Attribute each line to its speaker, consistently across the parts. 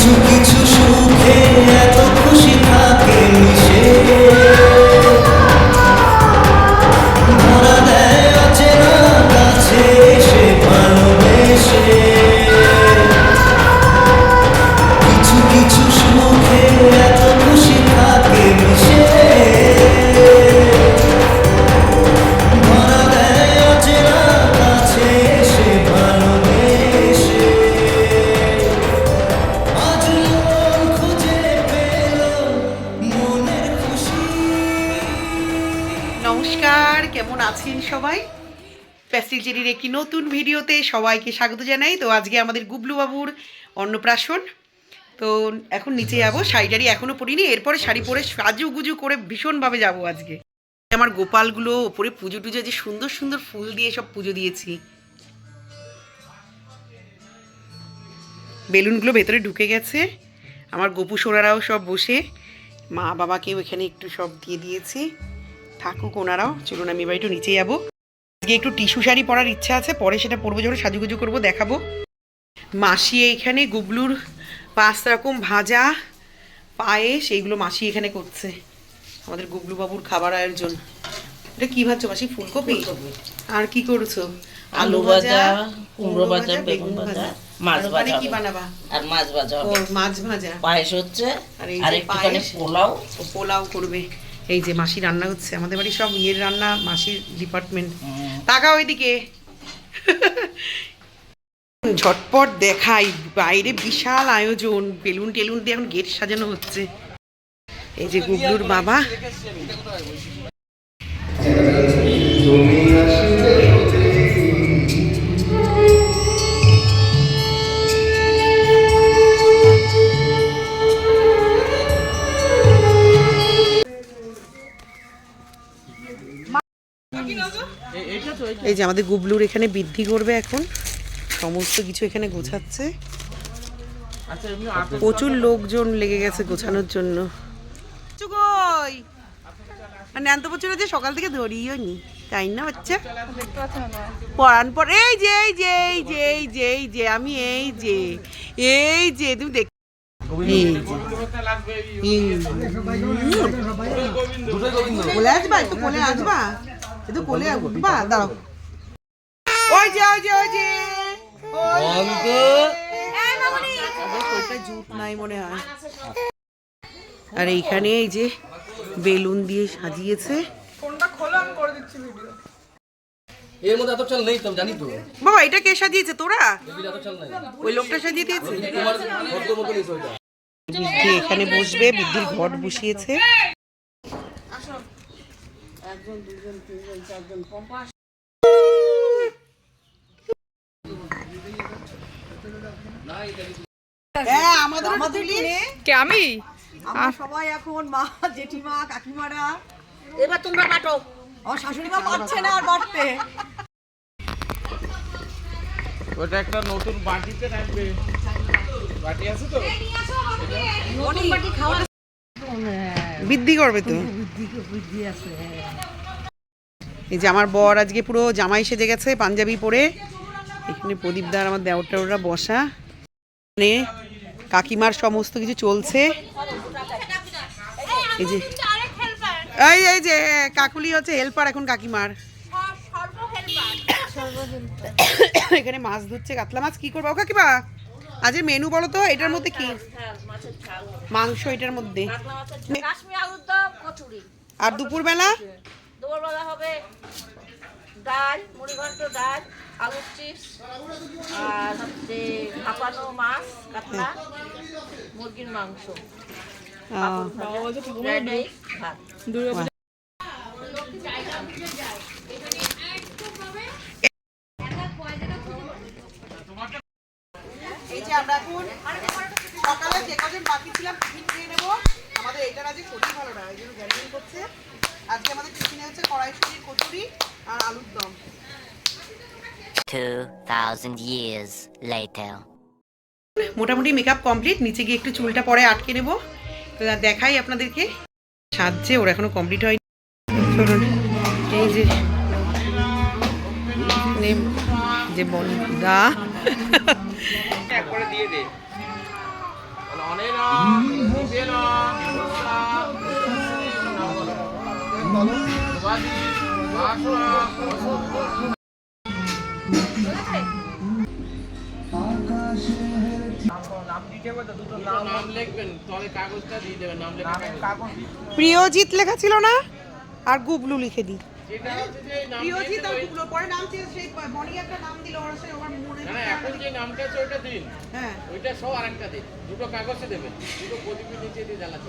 Speaker 1: কিছু কিছু সুখে
Speaker 2: সবাইকে স্বাগত জানাই। তো আজকে আমাদের গুবলু বাবুর অন্নপ্রাশন। তো এখন নিচে যাব শাড়ি টাড়ি এখনও পরিনি, এরপরে শাড়ি পরে সাজু গুজু করে ভীষণভাবে যাব আজকে। আমার গোপালগুলো ওপরে পুজো টুজো যে সুন্দর সুন্দর ফুল দিয়ে সব পুজো দিয়েছি। বেলুনগুলো ভেতরে ঢুকে গেছে। আমার গোপু সোনারাও সব বসে। মা বাবাকেও এখানে একটু সব দিয়ে দিয়েছি। থাকুক ওনারাও, চলুন আমি এবার একটু নিচে যাব। আজকে একটু টিস্যু শাড়ি পরার ইচ্ছা আছে পরে সেটা পরবো যখন সাজুগুজু করব দেখাবো। মাসি এখানে গুবলুর পাঁচ রকম ভাজা পায়েস এইগুলো মাসি এখানে করছে। আমাদের গুবলু বাবুর খাবার আয়োজন। এটা কি ভাবছ মাসি ফুলকপি? আর কি করছ?
Speaker 3: আলু ভাজা কুমড়ো ভাজা বেগুন ভাজা। মাছ ভাজা
Speaker 2: কি বানাবা?
Speaker 3: আর মাছ ভাজা
Speaker 2: ও মাছ ভাজা।
Speaker 3: পায়েস হচ্ছে
Speaker 2: আর এই পায়েস।
Speaker 3: পোলাও।
Speaker 2: পোলাও করবে। এই যে মাসি রান্না হচ্ছে আমাদের বাড়ি সব ইয়ের রান্না মাসির ডিপার্টমেন্ট
Speaker 3: তাকা
Speaker 2: তাকাও ওইদিকে। ঝটপট দেখাই বাইরে বিশাল আয়োজন বেলুন টেলুন দিয়ে এখন গেট সাজানো হচ্ছে। এই যে গুবলুর বাবা। এই যে আমাদের গুবলুর এখানে বৃদ্ধি করবে এখন। সমস্ত কিছু এখানে গোছাচ্ছে। প্রচুর লোকজন লেগে গেছে গোছানোর জন্য। কই ন্যান্ত বছর যে সকাল থেকে ধরিও নি তাই না বাচ্চা? পড়ান পর এই যে এই যে এই যে এই যে এই যে আমি এই যে এই যে তুমি দেখ। কোলে আসবা একটু কোলে আসবা। একটু কোলে উঠবা দাও ওই যে ওই যে ওই যে। জুট নাই মনে হয়। আর এইখানে এই যে বেলুন দিয়ে সাজিয়েছে।
Speaker 4: এর মধ্যে এত চাল নেই তো জানি তো।
Speaker 2: বাবা এটা কে সাজিয়েছে তোরা? ওই লোকটা সাজিয়ে দিয়েছে? এখানে বসবে বৃদ্ধির ঘট বসিয়েছে। হ্যাঁ আমাদের আমাদের
Speaker 5: কে আমি?
Speaker 6: আমরা সবাই এখন মা জেঠিমা কাকিমারা।
Speaker 3: এবার তোমরা কাটো
Speaker 6: আমার শাশুড়ি মা পারছে না আর বাড়তে
Speaker 7: ওটা একটা নতুন বাটিতে রাখবে। বাটি আছে তো?
Speaker 2: বৃদ্ধি করবে তো। এই যে আমার বর আজকে পুরো জামাই সেজে গেছে পাঞ্জাবি পরে। এখানে প্রদীপদার আমার দেওর টেওরা বসা। এখানে কাকিমার সমস্ত কিছু চলছে। এই যে এই এই যে কাকুলি হচ্ছে হেল্পার এখন কাকিমার। এখানে মাছ ধরছে কাতলা মাছ। কি করব? ও কাকিমা আজকে মেনু বলো তো এটার মধ্যে কি? মাংস এটার মধ্যে। আর দুপুরবেলা?
Speaker 3: দুপুরবেলা হবে ডাল মুড়ি ঘন্ট ডাল আলুর চিপস আর হচ্ছে ভাপানো মাছ কাতলা মুরগির মাংস। ভাত।
Speaker 2: এই যে আমরা এখন সকালে যে কজন বাকি ছিলাম টিফিন খেয়ে নেব আমাদের এইটার আজকে সত্যি ভালো না এই জন্য গ্যান্ডিং করছে। আজকে আমাদের টিফিনে হচ্ছে কড়াইশুটির কচুরি আর আলুর দম।
Speaker 8: 2000 years later
Speaker 2: মোটামুটি মেকআপ কমপ্লিট নিচে গিয়ে একটু চুলটা পরে আটকে নেব। দেখাই আপনাদেরকে। সাজছে ওর এখনও কমপ্লিট হয়নি। এই যে যে
Speaker 7: বন্ধুদা দিয়ে দে।
Speaker 2: প্রিয়জিৎ লেখা ছিল না? আর গুবলু লিখে দিই
Speaker 7: নাম
Speaker 2: প্রিয়জিৎ আর গুবলু পরে নাম চেঞ্জ সেই একটা নাম দিল ওর সাথে আমার মনে
Speaker 7: না না, এখন যে নামটা আছে ওটা দিন।
Speaker 2: হ্যাঁ।
Speaker 7: ওইটা সব আরেকটা দিন। দুটো কাগজে দেবেন দুটো প্রদীপের নিচে দিয়ে জ্বালাতে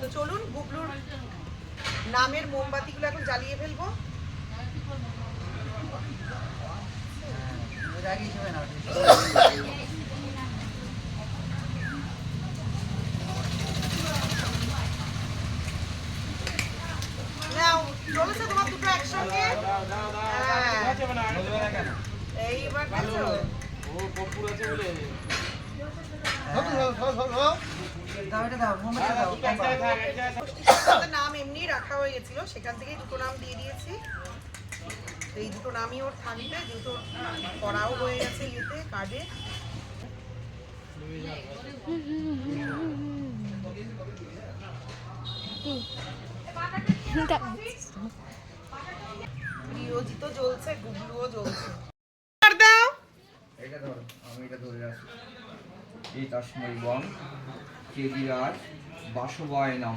Speaker 2: তো চলুন গুবলুর নামের মোমবাতিগুলো এখন জ্বালিয়ে ফেলব নাও চলেছে তোমার দুটো একসঙ্গে হ্যাঁ। এইবার দেখছ?
Speaker 7: ও কপুর আছে বলে
Speaker 2: তাদের নাম এমনি রাখা হয়ে গেছিল সেখান থেকেই দুটো নাম দিয়ে দিয়েছি। তো এই দুটো নামই ওর থাকবে দুটো করাও হয়ে গেছে ইয়েতে কার্ডে প্রিয়জিৎও জ্বলছে গুগলুও জ্বলছে। দাও।
Speaker 5: এটা ধরো আমি এটা ধরে রাখি এই তস্মৈ বং চেদিরাজ বাসবায় নাম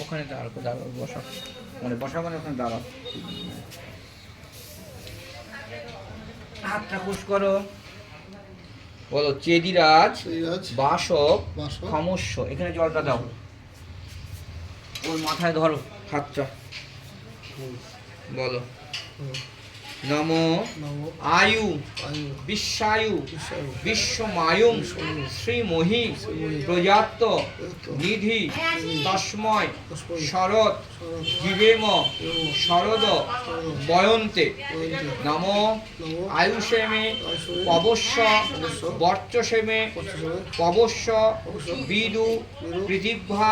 Speaker 5: ওখানে দাঁড়াও দাঁড়াও বসা। মানে বসা মানে ওখানে দাঁড়াও। হাতটা খুশ করো। বলো চেদিরাজ বাসক সমস্য এখানে জলটা দাও। ওর মাথায় ধরো। হাতটা। বলো। নম আয়ু। বিশ্বায়ু বিশ্বমায়ুম। শ্রীমহি। প্রজাত নিধি। তস্ময়। শরৎ। জীবেম। শরদ। বয়ন্তে। নম। আয়ুষেমে। পবস্য বর্চসেমে। পবস্য বিদু। পৃথিভা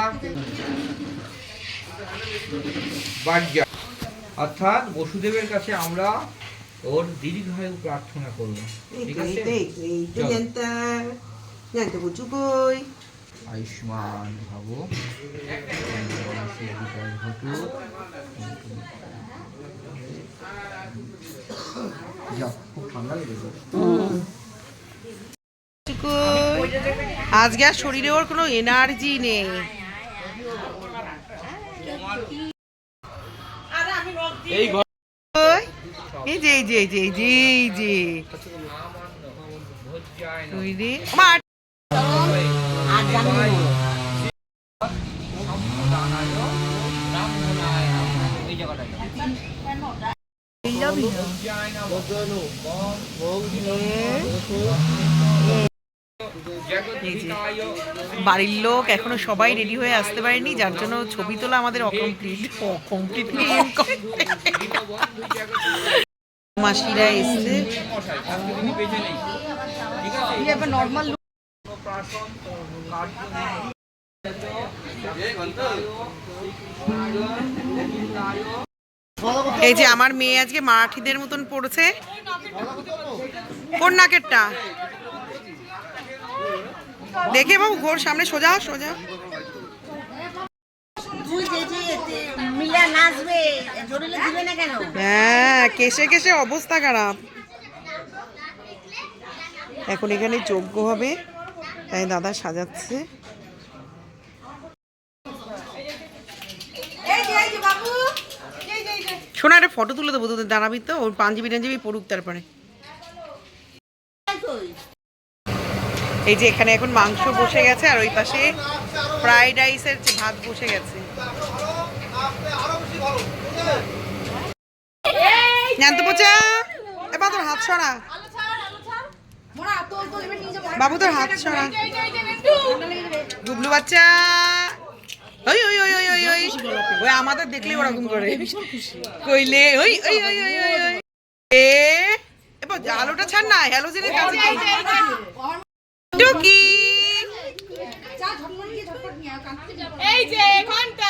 Speaker 5: বার্যা অর্থাৎ বসুদেবের কাছে আমরা ওর দীর্ঘায়ু প্রার্থনা করব ঠিক আছে? চলো।
Speaker 2: জানতে বুঝু কই?
Speaker 5: আয়ুষ্মান ভব।
Speaker 2: আজকে আর শরীরে ওর কোনো এনার্জি নেই।
Speaker 7: এই?
Speaker 2: এই বাড়ির লোক এখনও সবাই রেডি হয়ে আসতে পারেনি, যার জন্য ছবি তোলা আমাদের অকমপ্লিট।
Speaker 5: জগৎ
Speaker 2: মাসিরা এসছে। এই যে আমার মেয়ে আজকে মারাঠিদের মতন পড়ছে। কোন নাকেরটা? দেখে বাবু ঘোর সামনে সোজা সোজা। হ্যাঁ কেসে কেসে অবস্থা খারাপ। এখন এখানে যজ্ঞ হবে তাই দাদা সাজাচ্ছে। শোনা একটা ফটো তুলে দেবো তোদের দাঁড়াবি তো? ওর পাঞ্জাবি টাঞ্জাবি পড়ুক তারপরে। এই যে এখানে এখন মাংস বসে গেছে আর ওই পাশে ফ্রাইড রাইসের যে ভাত বসে গেছে। জ্ঞান তো পোচা এবার তোর হাত সরা। বাবু তোর হাত সরা। গুবলু বাচ্চা। ওই আমাদের দেখলে ওরকম করে। কইলে, ওই ওই ওই ওই ওই ওই। আলোটা ছাড় না হ্যালোজেনের কাছে? টুকি।
Speaker 3: এই যে,
Speaker 2: ঘণ্টা।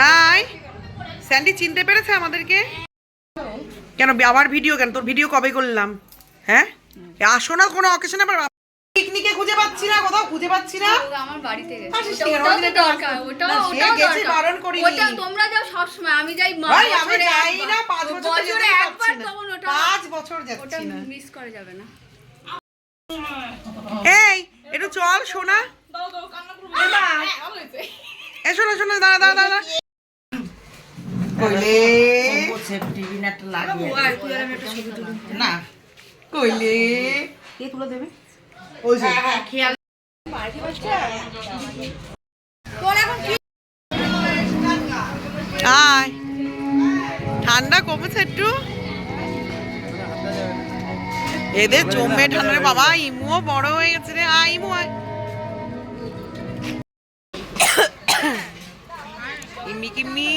Speaker 2: হাই স্যান্ডি চিনতে পেরেছে আমাদেরকে? কেন আবার ভিডিও কেন? তোর ভিডিও কবে করলাম? হ্যাঁ? আসো না কোনো অকেশনে আবার পিকনিকে খুঁজে পাচ্ছি না কোথাও খুঁজে পাচ্ছি না।
Speaker 9: আমার বাড়িতে গেছে। ওটা-? ওটাও তো
Speaker 2: তো
Speaker 9: দরকার ওটাও ওটাও
Speaker 2: গেছে, বারণ করিনি।
Speaker 9: ওটা তোমরা যাও সবসময় আমি যাই মা-
Speaker 2: ভাই আমি যাই না পাঁচ বছর তো
Speaker 9: একবার তখন ওটা
Speaker 2: পাঁচ বছর যাচ্ছি না।
Speaker 9: মিস করা যাবে না।
Speaker 2: এই একটু চল সোনা। এ শোনা শোনা, দাঁড়া দাঁড়া দাঁড়া। কইলে? কইলে? কে তুলে দেবে ঠান্ডা কমেছে একটু। এদের জমে ঠান্ডা বাবা, ইমুও বড় হয়ে গেছে রে। আয়, ইমু, আয়। ইম্মি কিম্মি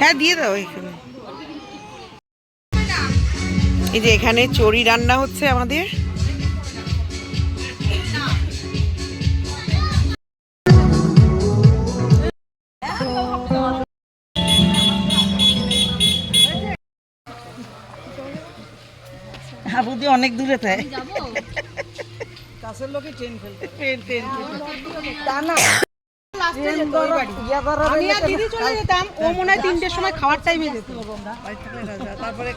Speaker 2: হ্যাঁ দিয়ে দাও এখানে। এই যে এখানে চড়ি রান্না হচ্ছে আমাদের। হাবুদি অনেক দূরে থাকে কাছের লোকে ট্রেন ফেলতে ট্রেন। ট্রেন আমি আর দিদি চলে যেতাম ও মনে হয় তিনটের সময় খাওয়ার টাইমে যেত। তারপরে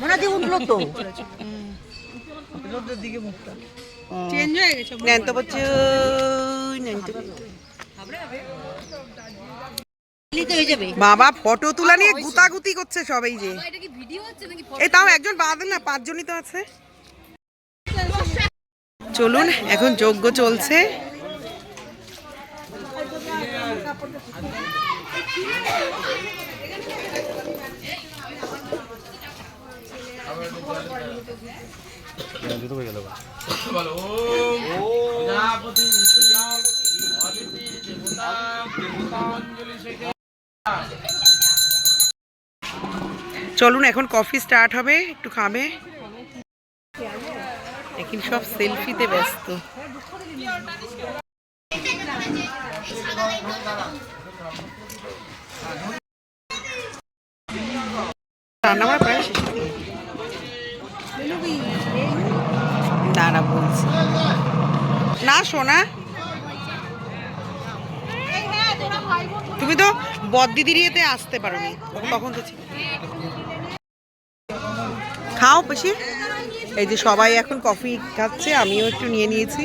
Speaker 2: মনে হয় উঠল তো। রোদের দিকে মুখটা। চেঞ্জ হয়ে গেছে ন্যান্ত বচ্চু ন্যান্ত বাবা ফটো তোলা নিয়ে গুতাগুতি করছে সবাই যে।
Speaker 9: এটা কি ভিডিও হচ্ছে নাকি
Speaker 2: এই তাও একজন বাদ না পাঁচজনই তো আছে। চলুন এখন যজ্ঞ চলছে। চলুন এখন কফি স্টার্ট হবে। একটু খাবে। এখন সব সেলফিতে ব্যস্ত। বলছি। না শোনা তুমি তো বদ্দিদির ইয়েতে আসতে পারো নি তখন তো ছিল। খাও বেশি এই যে সবাই এখন কফি খাচ্ছে, আমিও একটু নিয়ে নিয়েছি।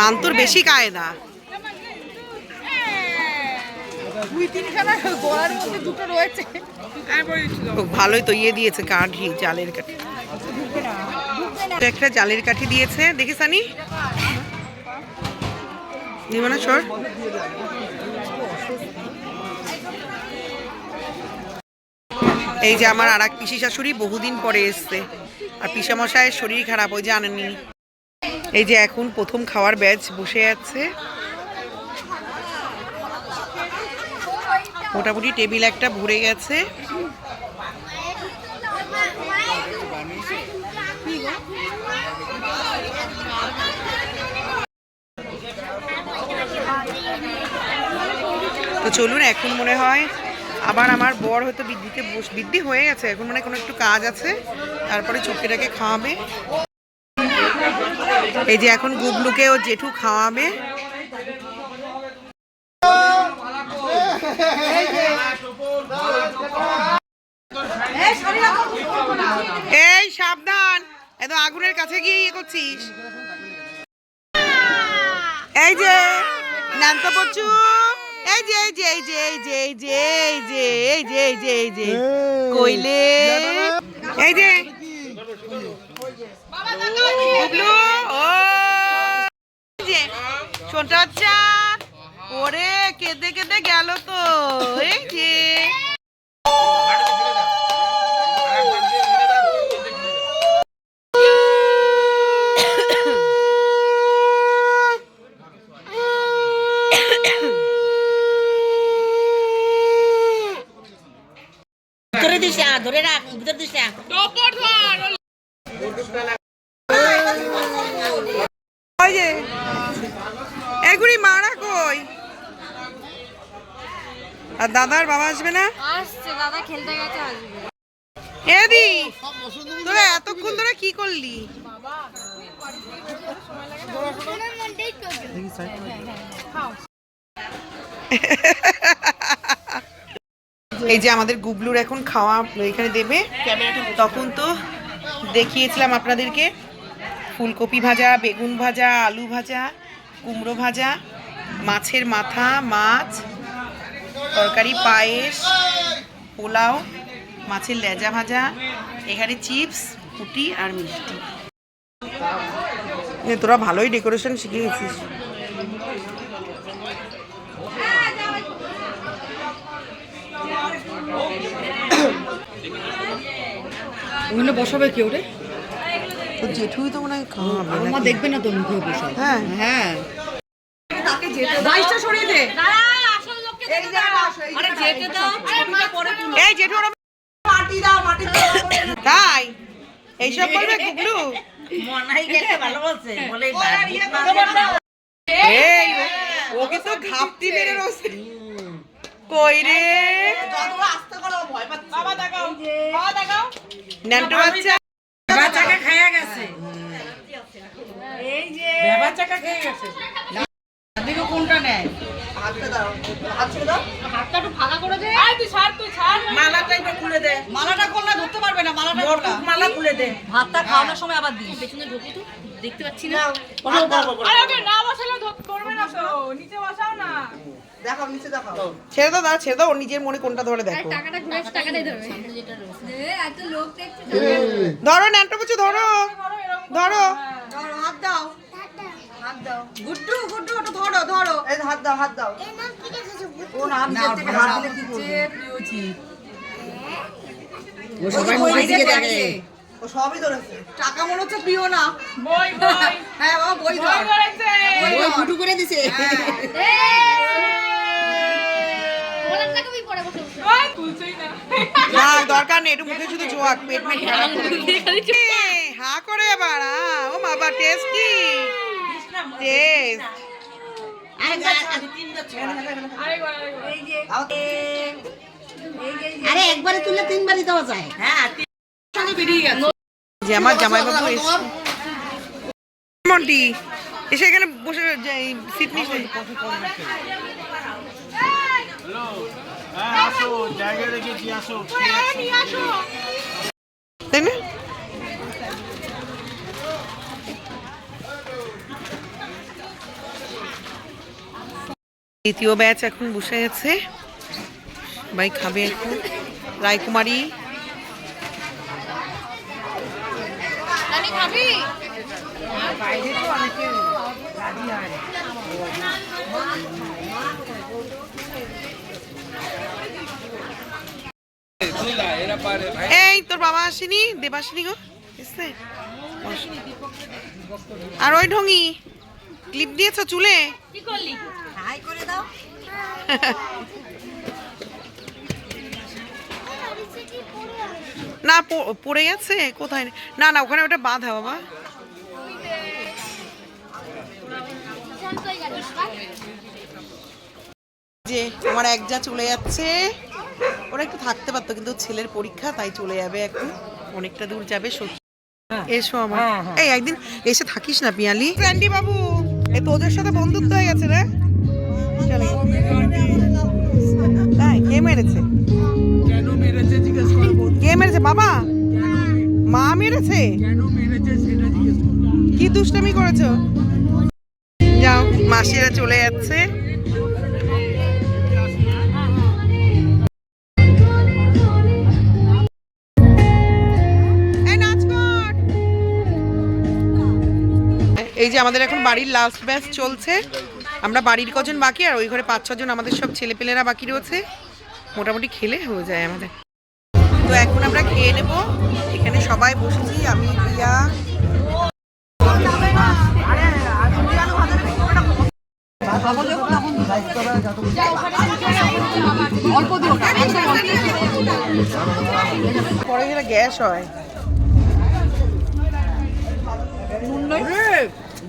Speaker 2: মান্তর বেশি কায়দা
Speaker 6: দুই তিনখানা গোড়ার মধ্যে দুটো রয়েছে।
Speaker 2: ভালোই তো ইয়ে দিয়েছে কাঠি, জালের কাঠি। একটা জালের কাঠি দিয়েছে। দেখি সানি। নিব সর। এই যে আমার আর এক পিসি শাশুড়ি বহুদিন পরে এসছে। আর পিসামশায়ের শরীর খারাপ, ওই যে আনেনি এই যে এখন প্রথম খাওয়ার ব্যাচ বসে আছে। মোটামুটি টেবিল একটা ভরে গেছে। তো চলুন, এখন মনে হয় আবার আমার বর হয়তো বৃদ্ধিতে বৃদ্ধি হয়ে গেছে। এখন মনে কোনো একটু কাজ আছে, তারপরে চুটকিটাকে খাওয়াবে। এই যে এখন গুবলুকে ও জেঠু খাওয়াবে। এই সাবধান এত আগুনের কাছে গিয়ে ইয়ে করছিস এই যে নান্ত পচু এই যে এই যে এই যে এই যে এই যে এই যে এই যে এই যে এই যে কইলে এই যে গুবলু ও যে ওরে কেঁদে কেঁদে গেল তো এই যে
Speaker 3: ধরে দিস না ধরে রাখ ধরে দিস না
Speaker 2: ওই যে এগুলি মারা কই আর দাদার বাবা আসবে না?
Speaker 9: আসছে দাদা খেলতে গেছে আসবে।
Speaker 2: এদি তোরা এতক্ষণ ধরে কি করলি? এই যে আমাদের গুবলুর এখন খাওয়া এখানে দেবে। তখন তো দেখিয়েছিলাম আপনাদেরকে। ফুলকপি ভাজা বেগুন ভাজা আলু ভাজা কুমড়ো ভাজা মাছের মাথা মাছ তরকারি পায়েস পোলাও মাছের লেজা ভাজা এখানে চিপস পুটি আর মিষ্টি। তোরা ভালোই ডেকোরেশন শিখে গেছিস
Speaker 6: ওখানে বসাবে কেউ রে
Speaker 2: তো জেঠুই তো মনে হয়
Speaker 6: দেখবে না তো মুখে বসে
Speaker 2: হ্যাঁ।
Speaker 6: হ্যাঁ। এই
Speaker 2: জেঠু
Speaker 6: মাটি দাও মাটি
Speaker 2: তাই? এইসব বলবে গুগলু? ওকে তো ঘাপটি মেরে রয়েছে।
Speaker 3: কোনটা নেয়?
Speaker 6: হাতটা দাও হাত ছেড়ে দাও।
Speaker 9: হাতটা একটু ফাঁকা করে দে।
Speaker 3: মালাটা একটু খুলে দে।
Speaker 6: মালাটা করলে ধরতে পারবে না মালাটা
Speaker 3: মালা খুলে দে।
Speaker 6: ভাতটা খাওয়ানোর সময় আবার দিস।
Speaker 9: পেছনে ঢোকো তো দেখতে পাচ্ছি না।
Speaker 6: দেখাও নিচে দেখাও।
Speaker 2: ছেড়ে দাও ছেড়ে দাও ওর নিজের মনে কোনটা ধরে দেখো।
Speaker 9: টাকাটা ঘুরে এসে টাকাটাই ধরবে। যেটা রয়েছে এত লোক দেখছে
Speaker 2: ধরো ধরো। ধরো
Speaker 6: ধরো হাত দাও। হাত দাও। গুড্ডু গুড্ডু ওটা ধরো ধরো। এই হাত দাও হাত দাও। ও নাম থেকে হাত দিলে কি করবে? ও সবাই মুখের দিকে দেখে। ও সবই ধরেছে। টাকা মনে হচ্ছে প্রিয় না? বই বই। হ্যাঁ বাবা বই ধর। বই ফুটু করে দিছে।
Speaker 9: বলার টাকা আমি পরে বসে বসে।
Speaker 2: না। দরকার নেই একটু মুখে শুধু জোয়াক পেট মেট খারাপ করে। হা করে এবার আ, ও বাবা টেস্টি টেস্ট
Speaker 3: আরে একবারে তুলে তিনবারই দেওয়া যায়। হ্যাঁ
Speaker 2: যে আমার জামাইবাবু এসে মন্টি এসে এখানে বসে সিট নিস তাই না? দ্বিতীয় ব্যাচ এখন বসে আছে। ভাই খাবে এখন। রায়কুমারী। এই তোর বাবা আসেনি? দেব আসেনি গো। আর ওই ঢঙ্গি ক্লিপ দিয়েছ চুলে?
Speaker 6: হাই করে দাও।
Speaker 2: না পড়ে গেছে? কোথায়? না না ওখানে ওটা বাঁধা বাবা। যে আমার এক যা চলে যাচ্ছে। ওরা একটু থাকতে পারতো কিন্তু ছেলের পরীক্ষা তাই চলে যাবে এখন। অনেকটা দূর যাবে সত্যি। এসো আমার। এই একদিন এসে থাকিস না পিয়ালি। প্যান্ডি বাবু! এই তোদের সাথে বন্ধুত্ব হয়ে গেছে রে। চলে তাই কে মেরেছে?
Speaker 5: কেন মেরেছে জিজ্ঞেস করব
Speaker 2: কে মেরেছে? বাবা? মা মেরেছে?
Speaker 5: কেন মেরেছে সেটা জিজ্ঞেস করব
Speaker 2: কি দুষ্টামি করেছ? যাও মাসিরা চলে যাচ্ছে। এই যে আমাদের এখন বাড়ির লাস্ট ব্যাচ চলছে। আমরা বাড়ির কজন বাকি আর ওই ঘরে পাঁচ ছজন আমাদের সব ছেলেপেলেরা বাকি রয়েছে। মোটামুটি খেলে হয়ে যায় আমাদের। তো এখন আমরা খেয়ে নেব। এখানে সবাই বসেছি আমি প্রিয়া। পরে গ্যাস হয়।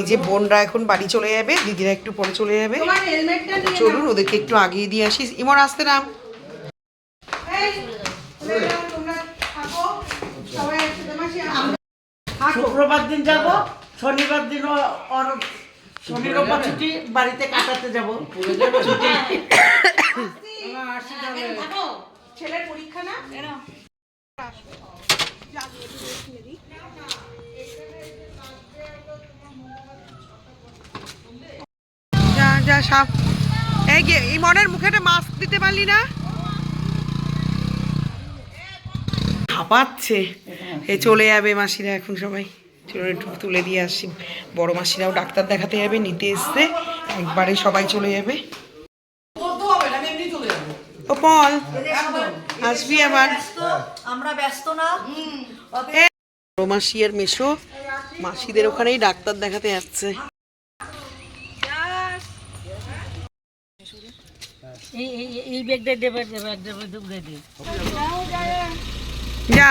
Speaker 2: এই যে বোনরা এখন বাড়ি চলে যাবে দিদিরা একটু পরে চলে যাবে। চলুন ওদেরকে একটু আগিয়ে দিয়ে আসি। ইমর আসতে নাম।
Speaker 3: শুক্রবার দিন যাব শনিবার দিন ওর শনি রোববার ছুটি বাড়িতে কাটাতে যাব।
Speaker 2: ছেলের পরীক্ষা না? যা সাপ। এই গে ইমনের মুখে একটা মাস্ক দিতে পারলি না? হাঁপাচ্ছে। এ চলে যাবে মাসিরা এখন সবাই। চলো একটু তুলে দিয়ে আসি। বড় মাসিরাও ডাক্তার দেখাতে যাবে নিতে এসছে। একবারে সবাই চলে যাবে। ও পল আসবি আবার।
Speaker 6: আমরা ব্যস্ত না।
Speaker 2: বড় মাসি আর মেশো মাসিদের ওখানেই ডাক্তার দেখাতে যাচ্ছে।
Speaker 3: এই
Speaker 2: যা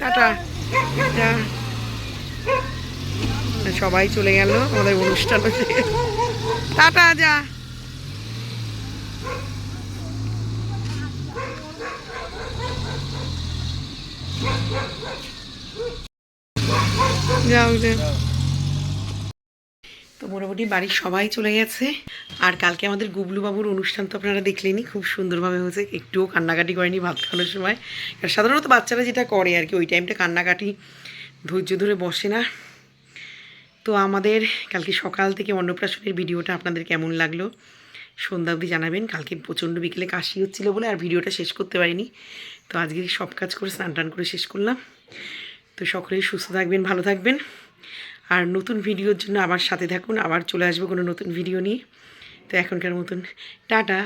Speaker 2: টাটা। যা। সবাই চলে গেল আমাদের অনুষ্ঠান হচ্ছে টাটা যা। যাও যা তো মোটামুটি বাড়ির সবাই চলে গেছে। আর কালকে আমাদের গুবলু বাবুর অনুষ্ঠান তো আপনারা দেখলেনই, খুব সুন্দরভাবে হয়েছে। একটুও কান্নাকাটি করেনি ভাত খাওয়ানোর সময়। আর সাধারণত বাচ্চারা যেটা করে আর কি, ওই টাইমটা কান্নাকাটি, ধৈর্য ধরে বসে না। তো আমাদের কালকে সকাল থেকে অন্নপ্রাশনের ভিডিওটা আপনাদের কেমন লাগল, সন্ধ্যা অবধি জানাবেন। কালকে প্রচণ্ড বিকেলে কাশি হচ্ছিল বলে আর ভিডিওটা শেষ করতে পারিনি। তো আজকে সব কাজ করে স্নান টান করে শেষ করলাম। তো সকলেই সুস্থ থাকবেন, ভালো থাকবেন। আর নতুন ভিডিওর জন্য আবার সাথে থাকুন। আবার চলে আসব কোনো নতুন ভিডিও নিয়ে। তো এখনকার মতন, টাটা।